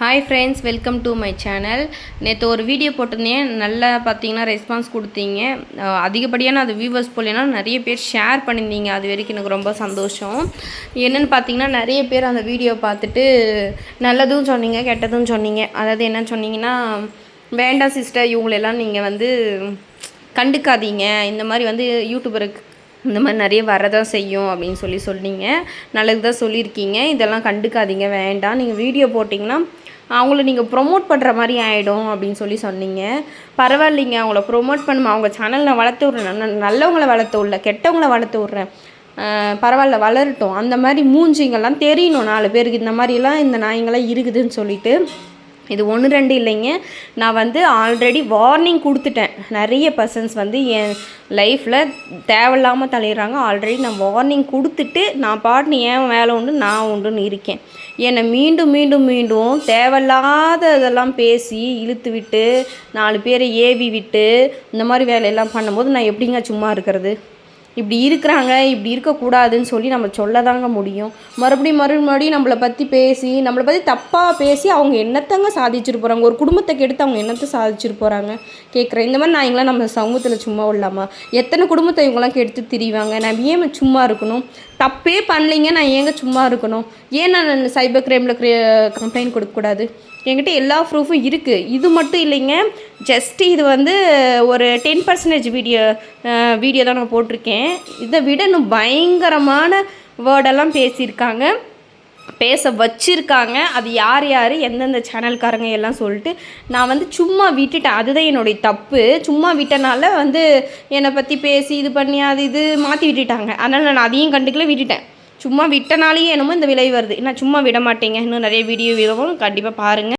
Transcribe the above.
Hi friends welcome to my channel நேற்று ஒரு video போட்டிருந்தேன் நல்லா பார்த்தீங்கன்னா ரெஸ்பான்ஸ் கொடுத்தீங்க. அதிகப்படியான அது வியூவர்ஸ் போலனா நிறைய பேர் ஷேர் பண்ணியிருந்தீங்க. அது வரைக்கும் எனக்கு ரொம்ப சந்தோஷம். என்னென்னு பார்த்தீங்கன்னா நிறைய பேர் அந்த வீடியோ பார்த்துட்டு நல்லதும் சொன்னீங்க கெட்டதும் சொன்னீங்க. அதாவது என்ன சொன்னீங்கன்னா வேண்டாம் சிஸ்டர் இவங்களெல்லாம் நீங்கள் வந்து கண்டுக்காதீங்க. இந்த மாதிரி வந்து யூடியூபருக்கு இந்த மாதிரி நிறைய வரதான் செய்யும் அப்படின்னு சொல்லி சொன்னீங்க. நல்லது தான் சொல்லியிருக்கீங்க. இதெல்லாம் கண்டுக்காதீங்க வேண்டாம். நீங்கள் வீடியோ போட்டிங்கன்னா அவங்கள நீங்கள் ப்ரொமோட் பண்ணுற மாதிரி ஆகிடும் அப்படின்னு சொல்லி சொன்னீங்க. பரவாயில்லைங்க அவங்கள ப்ரொமோட் பண்ணுமா? அவங்க சேனல் நான் வளர்த்து விட்றேன். நான் நல்லவங்களை வளர்த்து விடல கெட்டவங்கள வளர்த்து விட்றேன். பரவாயில்ல வளரட்டும். அந்த மாதிரி மூஞ்சிங்கெல்லாம் தெரியணும் நாலு பேருக்கு. இந்த மாதிரிலாம் இந்த நாய்ங்களாம் இருக்குதுன்னு சொல்லிட்டு. இது ஒன்று ரெண்டு இல்லைங்க. நான் வந்து ஆல்ரெடி வார்னிங் கொடுத்துட்டேன். நிறைய பர்சன்ஸ் வந்து என் லைஃப்பில் தேவையில்லாமல் தலையிடுறாங்க ஆல்ரெடி நான் வார்னிங் கொடுத்துட்டு நான் பாட்டுன்னு ஏன் வேலை உண்டு நான் உண்டுன்னு இருக்கேன். என்னை மீண்டும் மீண்டும் மீண்டும் தேவையில்லாத இதெல்லாம் பேசி இழுத்து விட்டு நாலு பேரை ஏவி விட்டு இந்த மாதிரி வேலையெல்லாம் பண்ணும்போது நான் எப்படிங்க சும்மா இருக்கிறது? இப்படி இருக்கிறாங்க இப்படி இருக்கக்கூடாதுன்னு சொல்லி நம்ம சொல்ல தாங்க முடியும். மறுபடியும் மறுபடியும் நம்மளை பற்றி பேசி நம்மளை பற்றி தப்பாக பேசி அவங்க என்னத்தங்க சாதிச்சுட்டு போகிறாங்க ஒரு குடும்பத்தை கெடுத்து அவங்க என்னத்தை சாதிச்சுட்டு போகிறாங்க கேட்குறேன் இந்த மாதிரி நாய்ங்களாம் நம்ம சமூகத்தில் சும்மா இல்லாமா எத்தனை குடும்பத்தை இவங்களாம் கெடுத்து திரிவாங்க? நான் ஏன் சும்மா இருக்கணும்? தப்பே பண்ணலைங்க நான் ஏங்க சும்மா இருக்கணும்? ஏன் நான் சைபர் கிரைமில் கம்ப்ளைண்ட் கொடுக்கக்கூடாது என்கிட்ட எல்லா ப்ரூஃபும் இருக்குது இது மட்டும் இல்லைங்க ஜஸ்ட் இது வந்து ஒரு டென் பர்சன்டேஜ் வீடியோ வீடியோ தான் நான் போட்டிருக்கேன். இதை விட இன்னும் பயங்கரமான வேர்டெல்லாம் பேசியிருக்காங்க. பேச வச்சுருக்காங்க. அது யார் யார் எந்தெந்த சேனல்காரங்க எல்லாம் சொல்லிட்டு நான் வந்து சும்மா விட்டுட்டேன். அதுதான் என்னுடைய தப்பு. சும்மா விட்டனால வந்து என்னை பற்றி பேசி இது பண்ணி அது இது மாற்றி விட்டுட்டாங்க. அதனால் நான் அதையும் கண்டுக்கல விட்டுட்டேன். சும்மா விட்டனாலேயே என்னமோ இந்த விளைவு வருது. நான் சும்மா விட மாட்டேங்க. இன்னும் நிறைய வீடியோ விடவும் கண்டிப்பாக பாருங்கள்